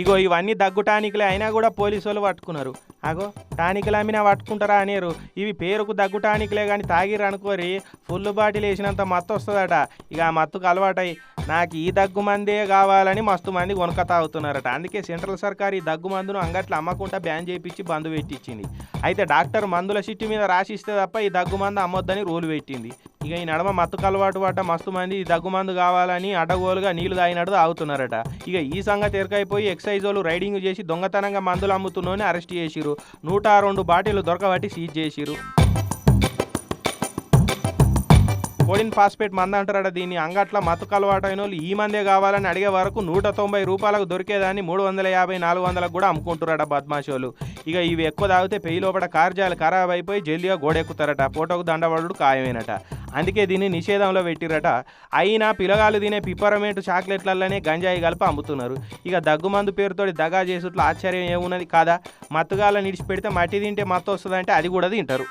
ఇగో ఇవన్నీ దగ్గు టానిక్లే అయినా కూడా పోలీసు వాళ్ళు పట్టుకున్నారు. అగో టానిక్లు అమ్మినా పట్టుకుంటారా అనేరు. ఇవి పేరుకు దగ్గు టానిక్లే కానీ తాగిర్రు అనుకోరి ఫుల్ బాటిల్ వేసినంత మత్తు వస్తుందట. ఇక ఆ మత్తుకు అలవాటై నాకు ఈ దగ్గు మందే కావాలని మస్తు మంది కొనక తాగుతున్నారట. అందుకే సెంట్రల్ సర్కార్ ఈ దగ్గు మందును అంగట్లో అమ్మకుండా బ్యాన్ చేయించి బంద్ పెట్టించింది. అయితే డాక్టర్ మందుల చిట్టి మీద రాసిస్తే తప్ప ఈ దగ్గు మందు అమ్మొద్దని రూల్ పెట్టింది. ఇక ఈ నడమ మత్తుకు అలవాటు పడ్డ మస్తు మంది దగ్గు మందు కావాలని అడగోలుగా నీళ్ళు తాగినట్టు తాగుతున్నారట. ఇక ఈ సంగతి ఎరకైపోయి ఎక్సైజ్ వాళ్ళు రైడింగ్ చేసి దొంగతనంగా మందులు అమ్ముతున్నోని అరెస్ట్ చేసిరు నూట రెండు బాటిల్ దొరకబట్టి సీజ్ చేసిరు సోడిన్ ఫాస్ఫేట్ మంద అంటారట. దీన్ని అంగట్ల మత్తుకు అలవాటు అయిన వాళ్ళు ఈ మందే కావాలని అడిగే వరకు నూట తొంభై రూపాయలకు దొరికేదాన్ని మూడు వందల యాభై నాలుగు వందలకు కూడా అమ్ముకుంటారట బద్మాషోలు. ఇక ఇవి ఎక్కువ తాగితే పెయి లోపల కార్జాలు ఖరాబ్ అయిపోయి జల్లిగా గోడెక్కుతారట. ఫోటోకు దండబడుడు ఖాయమేనట. అందుకే దీన్ని నిషేధంలో పెట్టిరట. అయినా పిల్లగాలు తినే పిప్పరమేంట్ చాక్లెట్లలోనే గంజాయి కలిపి అమ్ముతున్నారు. ఇక దగ్గుమందు పేరుతోటి దగా చేసుట్లో ఆశ్చర్యం ఏమున్నది కాదా? మత్తుగాల నిడిచిపెడితే మట్టి తింటే మత్తు వస్తుందంటే అది కూడా తింటారు.